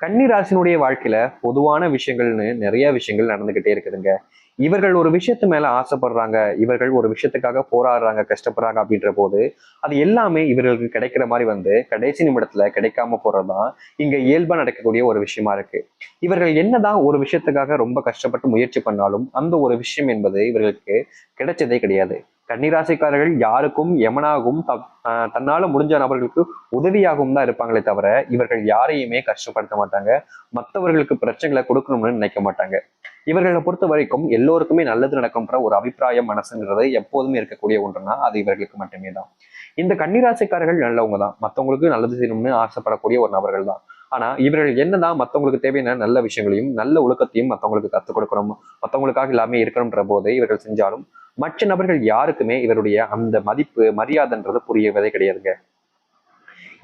கன்னிராசினுடைய வாழ்க்கையில பொதுவான விஷயங்கள்னு நிறைய விஷயங்கள் நடந்துகிட்டே இருக்குதுங்க. இவர்கள் ஒரு விஷயத்து மேல ஆசைப்படுறாங்க இவர்கள் ஒரு விஷயத்துக்காக போராடுறாங்க கஷ்டப்படுறாங்க அப்படின்ற போது அது எல்லாமே இவர்களுக்கு கிடைக்கிற மாதிரி வந்து கடைசி நிமிடத்துல கிடைக்காம போறதுதான் இங்க இயல்பா நடக்கக்கூடிய ஒரு விஷயமா இருக்கு. இவர்கள் என்னதான் ஒரு விஷயத்துக்காக ரொம்ப கஷ்டப்பட்டு முயற்சி பண்ணாலும் அந்த ஒரு விஷயம் என்பது இவர்களுக்கு கிடைச்சதே கிடையாது. கன்னிராசிக்காரர்கள் யாருக்கும் எமனாகவும் த- தன்னால முடிஞ்ச நபர்களுக்கு உதவியாகவும் தான் இருப்பாங்களே தவிர இவர்கள் யாரையுமே கஷ்டப்படுத்த மாட்டாங்க. மற்றவர்களுக்கு பிரச்சனைகளை கொடுக்கணும்னு நினைக்க மாட்டாங்க. இவர்களை பொறுத்த வரைக்கும் எல்லோருக்குமே நல்லது நடக்கும்ன்ற ஒரு அபிப்பிராயம் மனசுங்கிறது எப்போதுமே இருக்கக்கூடிய ஒன்றுனா அது இவர்களுக்கு மட்டுமே தான். இந்த கன்னிராசிக்காரர்கள் நல்லவங்க தான். மற்றவங்களுக்கு நல்லது செய்யணும்னு ஆசைப்படக்கூடிய ஒரு நபர்கள் தான். ஆனா இவர்கள் என்னதான் மற்றவங்களுக்கு தேவையான நல்ல விஷயங்களையும் நல்ல ஒழுக்கத்தையும் மற்றவங்களுக்கு கற்றுக் கொடுக்கணும் மற்றவங்களுக்காக எல்லாமே இருக்கணும்ன்ற போது இவர்கள் செஞ்சாலும் மற்ற நபர்கள் யாருக்குமே இவருடைய அந்த மதிப்பு மரியாதைன்றது புரியவதே கிடையாதுங்க.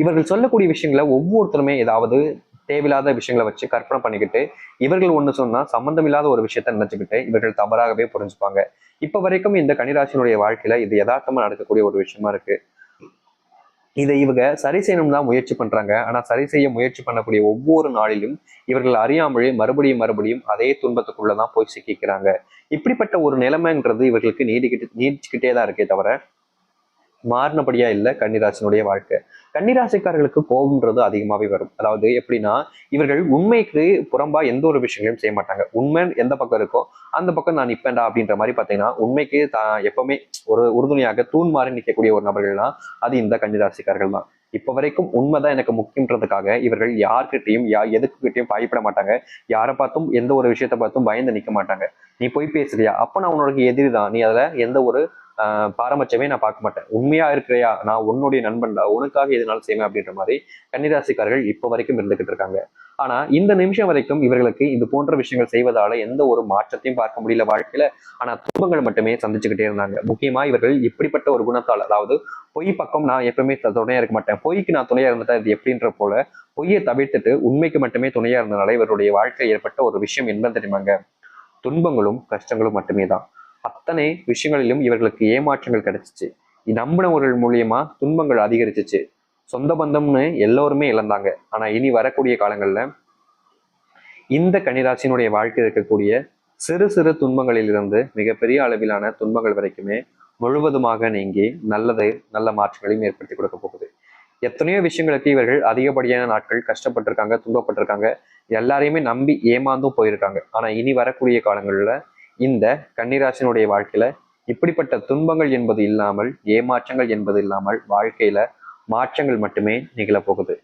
இவர்கள் சொல்லக்கூடிய விஷயங்களை ஒவ்வொருத்தருமே ஏதாவது தேவையில்லாத விஷயங்களை வச்சு கற்பனை பண்ணிக்கிட்டு இவர்கள் ஒன்று சொன்னால் சம்மந்தமில்லாத ஒரு விஷயத்த நினச்சிக்கிட்டு இவர்கள் தவறாகவே புரிஞ்சுப்பாங்க. இப்போ வரைக்கும் இந்த கனிராசினுடைய வாழ்க்கையில இது யதார்த்தமாக நடக்கக்கூடிய ஒரு விஷயமா இருக்கு. இதை இவங்க சரி செய்யணும் தான் முயற்சி பண்றாங்க. ஆனா சரி செய்ய முயற்சி பண்ணக்கூடிய ஒவ்வொரு நாளிலும் இவர்கள் அறியாமலே மறுபடியும் மறுபடியும் அதே துன்பத்துக்குள்ளதான் போய் சிக்கிக்கிறாங்க. இப்படிப்பட்ட ஒரு நிலைமைன்றது இவர்களுக்கு நீடிக்கிட்டு நீடிச்சுக்கிட்டே தான் இருக்கே தவிர மாறினபடியா இல்லை கன்னிராசினுடைய வாழ்க்கை. கன்னிராசிக்காரர்களுக்கு கோபம்ன்றது அதிகமாகவே வரும். அதாவது எப்படின்னா இவர்கள் உண்மைக்கு புறம்பா எந்த ஒரு விஷயங்களையும் செய்ய மாட்டாங்க. உண்மை எந்த பக்கம் இருக்கோ அந்த பக்கம் நான் நிற்பேன்டா அப்படின்ற மாதிரி பார்த்தீங்கன்னா உண்மைக்கு தான் எப்பவுமே ஒரு உறுதுணையாக தூண் மாறி நிற்கக்கூடிய ஒரு நபர்கள்னா அது இந்த கன்னிராசிக்காரர்கள் தான். இப்போ வரைக்கும் உண்மைதான் எனக்கு முக்கியன்றதுக்காக இவர்கள் யார்கிட்டையும் யா எதுக்குகிட்டையும் பயப்பட மாட்டாங்க. யாரை பார்த்தும் எந்த ஒரு விஷயத்தை பார்த்தும் பயந்து நிற்க மாட்டாங்க. நீ போய் பேசுறியா? அப்போ நான் உனக்கு எதிரி தான். நீ அதில் எந்த ஒரு பாரபட்சமே நான் பார்க்க மாட்டேன். உண்மையா இருக்கிறியா? நான் உன்னுடைய நண்பன்டா? உனக்காக எதுனாலும் செய்வேன் அப்படின்ற மாதிரி கன்னிராசிக்காரர்கள் இப்போ வரைக்கும் இருந்துகிட்டு இருக்காங்க. ஆனா இந்த நிமிஷம் வரைக்கும் இவர்களுக்கு இது போன்ற விஷயங்கள் செய்வதால எந்த ஒரு மாற்றத்தையும் பார்க்க முடியல வாழ்க்கையில. ஆனா துன்பங்கள் மட்டுமே சந்திச்சுக்கிட்டே இருந்தாங்க. முக்கியமா இவர்கள் இப்படிப்பட்ட ஒரு குணத்தால் அதாவது பொய் பக்கம் நான் எப்பவுமே துணையா இருக்க மாட்டேன். பொய்க்கு நான் துணையா இருந்துட்டா இது எப்படின்ற போல பொய்யை தவிர்த்துட்டு உண்மைக்கு மட்டுமே துணையா இருந்தனால இவருடைய வாழ்க்கையில் ஏற்பட்ட ஒரு விஷயம் என்ன தெரியுமாங்க? துன்பங்களும் கஷ்டங்களும் மட்டுமே தான் அத்தனை விஷயங்களிலும் இவர்களுக்கு ஏமாற்றங்கள் கிடைச்சிச்சு. நம்பினவர்கள் மூலியமா துன்பங்கள் அதிகரிச்சிச்சு. சொந்த பந்தம்னு எல்லோருமே இழந்தாங்க. ஆனா இனி வரக்கூடிய காலங்கள்ல இந்த கன்னிராசியினுடைய வாழ்க்கையில் இருக்கக்கூடிய சிறு சிறு துன்பங்களிலிருந்து மிகப்பெரிய அளவிலான துன்பங்கள் வரைக்குமே முழுவதுமாக நீங்கி நல்லது நல்ல மாற்றங்களையும் ஏற்படுத்தி கொடுக்க போகுது. எத்தனையோ விஷயங்களுக்கு இவர்கள் அதிகப்படியான நாட்கள் கஷ்டப்பட்டிருக்காங்க துன்பப்பட்டிருக்காங்க. எல்லாரையுமே நம்பி ஏமாந்தும் போயிருக்காங்க. ஆனா இனி வரக்கூடிய காலங்கள்ல இந்த கன்னிராசினுடைய வாழ்க்கையில இப்படிப்பட்ட துன்பங்கள் என்பது இல்லாமல் ஏமாற்றங்கள் என்பது இல்லாமல் வாழ்க்கையில மாற்றங்கள் மட்டுமே நிகழப் போகுது.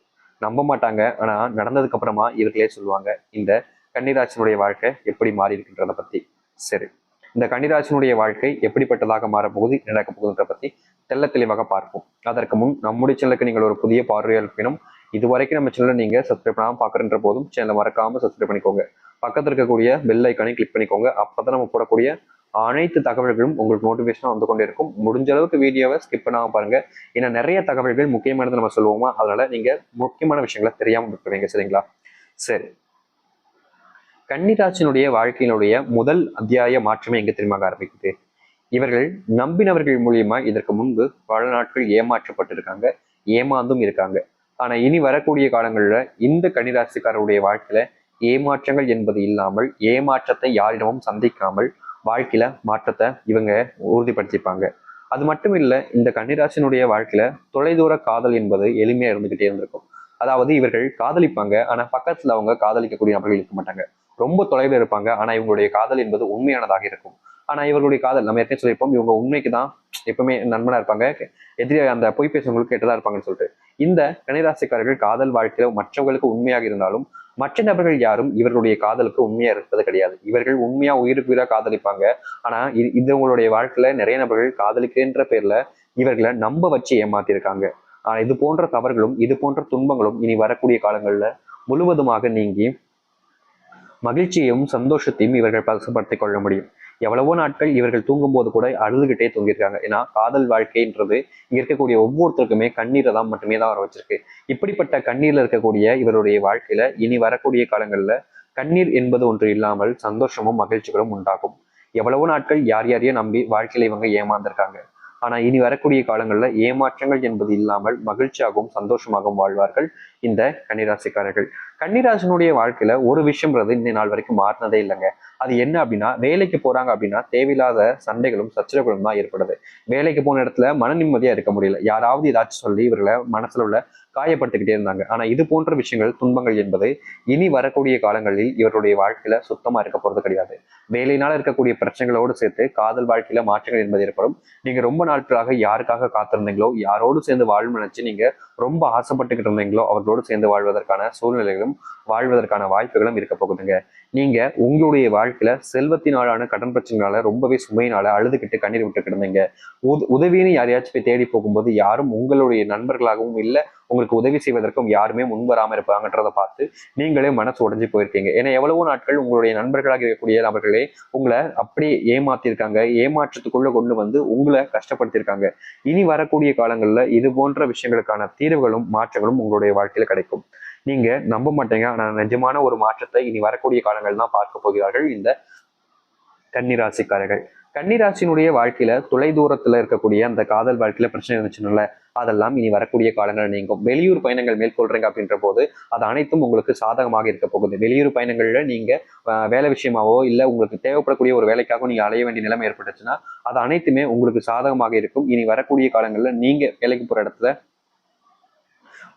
நம்ப மாட்டாங்க. ஆனா நடந்ததுக்கு அப்புறமா இவர்களே சொல்லுவாங்க இந்த கன்னிராசினுடைய வாழ்க்கை எப்படி மாறி இருக்கின்றத பத்தி. சரி. இந்த கன்னிராசினுடைய வாழ்க்கை எப்படிப்பட்டதாக மாறப்போகுது நடக்க போகுதுன்ற பத்தி தெள்ள தெளிவாக பார்ப்போம். அதற்கு முன் நம்முடைய சேனலுக்கு நீங்கள் ஒரு புதிய பார்வையால் இது இதுவரைக்கும் நம்ம சேனலை நீங்க சப்ஸ்கிரைப் பண்ணாமல் பார்க்குறன்ற போதும் சேனலை மறக்காம சப்ஸ்கிரைப் பண்ணிக்கோங்க. பக்கத்துல இருக்கக்கூடிய பெல் ஐக்கானை கிளிக் பண்ணிக்கோங்க. அப்பதான் நம்ம போடக்கூடிய அனைத்து தகவல்களும் உங்களுக்கு நோட்டிஃபிகேஷனாக வந்து கொண்டே இருக்கும். முடிஞ்ச அளவுக்கு வீடியோவை ஸ்கிப் பண்ணாமல் பாருங்க. ஏன்னா நிறைய தகவல்கள் முக்கியமானது நம்ம சொல்லுவோமா? அதனால நீங்க முக்கியமான விஷயங்களை தெரியாமல் விட்டுருவீங்க சரிங்களா? சரி. கன்னிராட்சியினுடைய வாழ்க்கையினுடைய முதல் அத்தியாய மாற்றமே எங்க தெரியுமாக ஆரம்பிக்குது? இவர்கள் நம்பினவர்கள் மூலியமா இதற்கு முன்பு பல நாட்கள் ஏமாற்றப்பட்டிருக்காங்க. ஏமாந்தும் இருக்காங்க. ஆனா இனி வரக்கூடிய காலங்களில் இந்த கன்னிராசிக்காரருடைய வாழ்க்கையில ஏமாற்றங்கள் என்பது இல்லாமல் ஏமாற்றத்தை யாரிடமும் சந்திக்காமல் வாழ்க்கையில மாற்றத்தை இவங்க உறுதிப்படுத்திப்பாங்க. அது மட்டும் இல்ல இந்த கன்னிராசினுடைய வாழ்க்கையில தொலைதூர காதல் என்பது எளிமையா இருந்துகிட்டே இருந்திருக்கும். அதாவது இவர்கள் காதலிப்பாங்க ஆனா பக்கத்துல அவங்க காதலிக்கக்கூடிய நபர்கள் இருக்க மாட்டாங்க. ரொம்ப தொலைவில் இருப்பாங்க ஆனா இவங்களுடைய காதல் என்பது உண்மையானதாக இருக்கும். ஆனா இவர்களுடைய காதல் நம்ம ஏற்கனவே சொல்லியிருப்போம் இவங்க உண்மைக்கு தான் எப்பவுமே நண்பனா இருப்பாங்க எதிரி அந்த பொய் பேசுறவங்களுக்கு கெட்டதா இருப்பாங்கன்னு சொல்லிட்டு. இந்த கன்னிராசிக்காரர்கள் காதல் வாழ்க்கையில மற்றவங்களுக்கு உண்மையாக இருந்தாலும் மற்ற நபர்கள் யாரும் இவர்களுடைய காதலுக்கு உண்மையா இருப்பது கிடையாது. இவர்கள் உண்மையா உயிருக்கு உயிரா காதலிப்பாங்க. ஆனா இது இவங்களுடைய வாழ்க்கையில நிறைய நபர்கள் காதலிக்கிறேன்ற பேர்ல இவர்களை நம்ப வச்சு ஏமாத்திருக்காங்க. ஆனா இது போன்ற தவறுகளும் இது போன்ற துன்பங்களும் இனி வரக்கூடிய காலங்கள்ல முழுவதுமாக நீங்கி மகிழ்ச்சியையும் சந்தோஷத்தையும் இவர்கள் பரிசுப்படுத்திக் கொள்ள முடியும். எவ்வளவோ நாட்கள் இவர்கள் தூங்கும்போது கூட அழுதுகிட்டே தூங்கியிருக்காங்க. ஏன்னா காதல் வாழ்க்கைன்றது இங்க இருக்கக்கூடிய ஒவ்வொருத்தருக்குமே கண்ணீரை தான் மட்டுமே தான் வர வச்சிருக்கு. இப்படிப்பட்ட கண்ணீர்ல இருக்கக்கூடிய இவருடைய வாழ்க்கையில இனி வரக்கூடிய காலங்கள்ல கண்ணீர் என்பது ஒன்று இல்லாமல் சந்தோஷமும் மகிழ்ச்சிகளும் உண்டாகும். எவ்வளவோ நாட்கள் யார் யாரையோ நம்பி வாழ்க்கையில இவங்க ஏமாந்திருக்காங்க. ஆனா இனி வரக்கூடிய காலங்கள்ல ஏமாற்றங்கள் என்பது இல்லாமல் மகிழ்ச்சியாகவும் சந்தோஷமாகவும் வாழ்வார்கள் இந்த கன்னிராசிக்காரர்கள். கன்னிராசனுடைய வாழ்க்கையில ஒரு விஷயம்ன்றது இன்னை நாள் வரைக்கும் மாறினதே இல்லைங்க. அது என்ன அப்படின்னா வேலைக்கு போறாங்க அப்படின்னா தேவையில்லாத சண்டைகளும் சச்சரவுகளும் தான் ஏற்படுது. வேலைக்கு போன இடத்துல மன நிம்மதியா இருக்க முடியல. யாராவது ஏதாச்சும் சொல்லி இவர்களை மனசுல உள்ள காயப்படுத்திக்கிட்டே இருந்தாங்க. ஆனா இது போன்ற விஷயங்கள் துன்பங்கள் என்பது இனி வரக்கூடிய காலங்களில் இவருடைய வாழ்க்கையில சுத்தமா இருக்க போறது கிடையாது. வேலையினால இருக்கக்கூடிய பிரச்சனைகளோடு சேர்த்து காதல் வாழ்க்கையில மாற்றங்கள் என்பது ஏற்படும். நீங்க ரொம்ப நாட்களாக யாருக்காக காத்திருந்தீங்களோ யாரோடு சேர்ந்து வாழும் நினைச்சு நீங்க ரொம்ப ஆசைப்பட்டுக்கிட்டு இருந்தீங்களோ அவர்களோடு சேர்ந்து வாழ்வதற்கான சூழ்நிலைகளும் வாழ்வதற்கான வாய்ப்புகளும் இருக்க போகுதுங்க. நீங்க உங்களுடைய வாழ்க்கையில செல்வத்தினாலான கடன் பிரச்சனைனால ரொம்பவே சுமையினால அழுதுகிட்டு கண்ணீர் விட்டு கிடந்தீங்க. உத உதவின்னு யாரையாச்சும் போய் தேடி போகும்போது யாரும் உங்களுடைய நண்பர்களாகவும் இல்லை உங்களுக்கு உதவி செய்வதற்கும் யாருமே முன்வராமல் இருப்பாங்கன்றதை பார்த்து நீங்களே மனசு உடஞ்சி போயிருக்கீங்க. ஏன்னா எவ்வளவோ நாட்கள் உங்களுடைய நண்பர்களாக இருக்கக்கூடிய நபர்களே உங்களை அப்படியே ஏமாத்திருக்காங்க. ஏமாற்றத்துக்குள்ள கொண்டு வந்து உங்களை கஷ்டப்படுத்தியிருக்காங்க இனி வரக்கூடிய காலங்களில் இது போன்ற விஷயங்களுக்கான தீர்வுகளும் மாற்றங்களும் உங்களுடைய வாழ்க்கையில கிடைக்கும். நீங்க நம்ப மாட்டீங்க. ஆனால் நிஜமான ஒரு மாற்றத்தை இனி வரக்கூடிய காலங்கள் தான் பார்க்க போகிறார்கள் இந்த கன்னிராசிக்காரர்கள். கன்னிராசினுடைய வாழ்க்கையில தொலை தூரத்துல இருக்கக்கூடிய அந்த காதல் வாழ்க்கையில பிரச்சனை இருந்துச்சுனால அதெல்லாம் இனி வரக்கூடிய காலங்கள் நீங்கும். வெளியூர் பயணங்கள் மேற்கொள்றீங்க அப்படின்ற போது அது அனைத்தும் உங்களுக்கு சாதகமாக இருக்க போகுது. வெளியூர் பயணங்கள்ல நீங்க வேலை விஷயமாவோ இல்ல உங்களுக்கு தேவைப்படக்கூடிய ஒரு வேலைக்காக நீங்க அலைய வேண்டிய நிலைமை ஏற்பட்டுச்சுன்னா அது அனைத்துமே உங்களுக்கு சாதகமாக இருக்கும். இனி வரக்கூடிய காலங்கள்ல நீங்க வேலைக்கு போற இடத்துல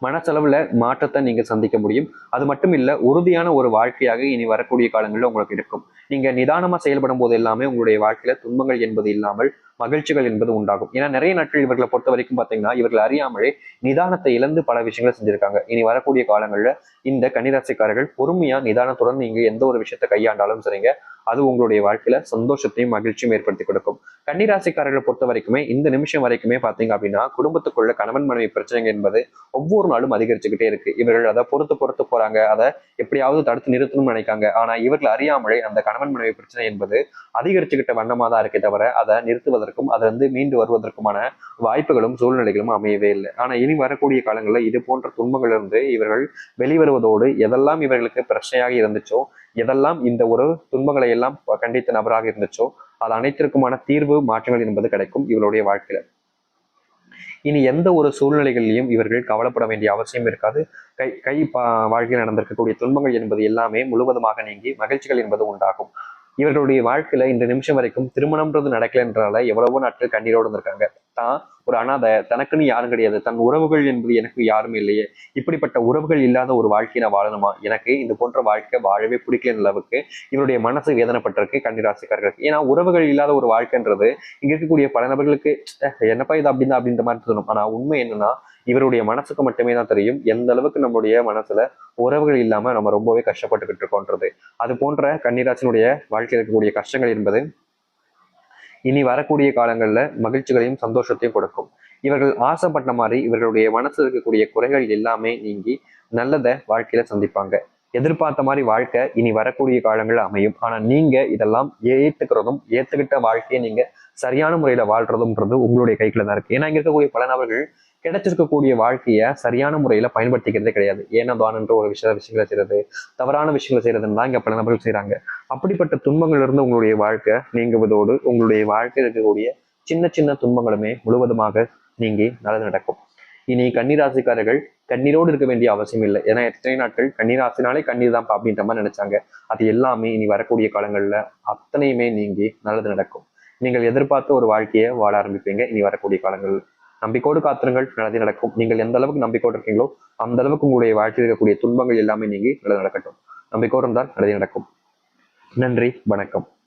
மனசளவில் மாற்றத்தை நீங்க சந்திக்க முடியும். அது மட்டும் இல்ல உறுதியான ஒரு வாழ்க்கையாக இனி வரக்கூடிய காலங்களில் உங்களுக்கு இருக்கும். நீங்கள் நிதானமா செயல்படும் போது எல்லாமே உங்களுடைய வாழ்க்கையில துன்பங்கள் என்பது இல்லாமல் மகிழ்ச்சிகள் என்பது உண்டாகும். ஏன்னா நிறைய நாட்கள் இவர்களை பொறுத்த வரைக்கும் பாத்தீங்கன்னா இவர்கள் அறியாமலே நிதானத்தை இழந்து பல விஷயங்களை செஞ்சிருக்காங்க. இனி வரக்கூடிய காலங்கள்ல இந்த கன்னிராசிக்காரர்கள் பொறுமையா நிதானத்துடன் நீங்க எந்த ஒரு விஷயத்தை கையாண்டாலும் சரிங்க அது உங்களுடைய வாழ்க்கையில சந்தோஷத்தையும் மகிழ்ச்சியும் ஏற்படுத்தி கொடுக்கும். கன்னிராசிக்காரர்களை பொறுத்த வரைக்குமே இந்த நிமிஷம் வரைக்குமே பாத்தீங்க அப்படின்னா குடும்பத்துக்குள்ள கணவன் மனைவி பிரச்சனைங்க என்பது ஒவ்வொரு நாளும் அதிகரிச்சுக்கிட்டே இருக்கு. இவர்கள் அதை பொறுத்து பொறுத்து போறாங்க அதை எப்படியாவது தடுத்து நிறுத்தணும்னு நினைக்காங்க. ஆனா இவர்கள் அறியாமலே அந்த கணவன் மனைவி பிரச்சனை என்பது அதிகரிச்சுக்கிட்ட வண்ணமா தான் இருக்கே தவிர அதை நிறுத்துவதற்கும் அதை வந்து மீண்டு வருவதற்குமான வாய்ப்புகளும் சூழ்நிலைகளும் அமையவே இல்லை. ஆனால் இனி வரக்கூடிய காலங்களில் இது போன்ற துன்பங்களிலிருந்து இவர்கள் வெளிவருவதோடு எதெல்லாம் இவர்களுக்கு பிரச்சனையாக இருந்துச்சோ எதெல்லாம் இந்த ஒரு துன்பங்களை எல்லாம் கண்டித்த நபராக இருந்துச்சோ அது அனைத்திற்குமான தீர்வு மாற்றங்கள் என்பது கிடைக்கும் இவருடைய வாழ்க்கையில. இனி எந்த ஒரு சூழ்நிலைகளிலையும் இவர்கள் கவலைப்பட வேண்டிய அவசியம் இருக்காது. கை கை வாழ்க்கையில் நடந்திருக்கக்கூடிய துன்பங்கள் என்பது எல்லாமே முழுவதுமாக நீங்கி மகிழ்ச்சிகள் என்பது உண்டாகும். இவர்களுடைய வாழ்க்கையில இந்த நிமிஷம் வரைக்கும் திருமணம்ன்றது நடக்கலன்றால எவ்வளவோ நாட்கள் கண்ணீரோடு இருந்திருக்காங்க. தான் ஒரு அனாதை தனக்குன்னு யாரும் கிடையாது. தன் உறவுகள் என்பது எனக்கு யாருமே இல்லையே. இப்படிப்பட்ட உறவுகள் இல்லாத ஒரு வாழ்க்கையை நான் வாழணுமா? எனக்கு இந்த போன்ற வாழ்க்கை வாழவே பிடிக்கல அளவுக்கு இவருடைய மனசு வேதனைப்பட்டிருக்கு கன்னிராசிக்காரர்களுக்கு ஏன்னா உறவுகள் இல்லாத ஒரு வாழ்க்கைன்றது இங்க இருக்கக்கூடிய பல நபர்களுக்கு என்னப்பா இது அப்படின்னா? அப்படின்ற மாதிரி தோணும். ஆனா உண்மை என்னன்னா இவருடைய மனசுக்கு மட்டுமே தான் தெரியும் எந்த அளவுக்கு நம்முடைய மனசுல உறவுகள் இல்லாம நம்ம ரொம்பவே கஷ்டப்பட்டுக்கிட்டு இருக்கோன்றது. அது போன்ற கன்னிராசினுடைய வாழ்க்கையில் இருக்கக்கூடிய கஷ்டங்கள் என்பது இனி வரக்கூடிய காலங்களில் மகிழ்ச்சிகளையும் சந்தோஷத்தையும் கொடுக்கும். இவர்கள் ஆசைப்பட்ட மாதிரி இவர்களுடைய மனசுல இருக்கக்கூடிய குறைகள் எல்லாமே நீங்கி நல்லதை வாழ்க்கையில சந்திப்பாங்க. எதிர்பார்த்த மாதிரி வாழ்க்கை இனி வரக்கூடிய காலங்கள் அமையும். ஆனா நீங்க இதெல்லாம் ஏத்துக்கிறதும் ஏத்துக்கிட்ட வாழ்க்கையை நீங்க சரியான முறையில வாழ்றதும்ன்றது உங்களுடைய கைக்குள்ள தான் இருக்கு. ஏன்னா இங்க இருக்கக்கூடிய பல நபர்கள் கிடைச்சிருக்கக்கூடிய வாழ்க்கையை சரியான முறையில் பயன்படுத்திக்கிறதே கிடையாது. ஏனதானன்ற ஒரு விஷய விஷயங்களை செய்யறது தவறான விஷயங்களை செய்யறதுன்னு தான் இங்கே பல நபர்கள் செய்கிறாங்க அப்படிப்பட்ட துன்பங்கள் இருந்து உங்களுடைய வாழ்க்கை நீங்குவதோடு உங்களுடைய வாழ்க்கையில் இருக்கக்கூடிய சின்ன சின்ன துன்பங்களுமே முழுவதுமாக நீங்கி நல்லது நடக்கும். இனி கன்னிராசிக்காரர்கள் கண்ணீரோடு இருக்க வேண்டிய அவசியம் இல்லை. ஏன்னா எத்தனை நாட்கள் கண்ணீராசினாலே கண்ணீர் தான் அப்படின்ற மாதிரி நினைச்சாங்க. அது எல்லாமே இனி வரக்கூடிய காலங்களில் அத்தனையுமே நீங்கி நல்லது நடக்கும். நீங்கள் எதிர்பார்த்த ஒரு வாழ்க்கையை வாழ ஆரம்பிப்பீங்க. இனி வரக்கூடிய காலங்கள் நம்பிக்கோடு காத்திருங்கள் நல்லது நடக்கும். நீங்கள் எந்த அளவுக்கு நம்பிக்கோடு இருக்கீங்களோ அந்த அளவுக்கு உங்களுடைய வாழ்க்கையில் இருக்கக்கூடிய துன்பங்கள் எல்லாமே நீங்கி நல்லது நடக்கட்டும். நம்பிக்கோடு இருந்தால் நல்லது நடக்கும். நன்றி வணக்கம்.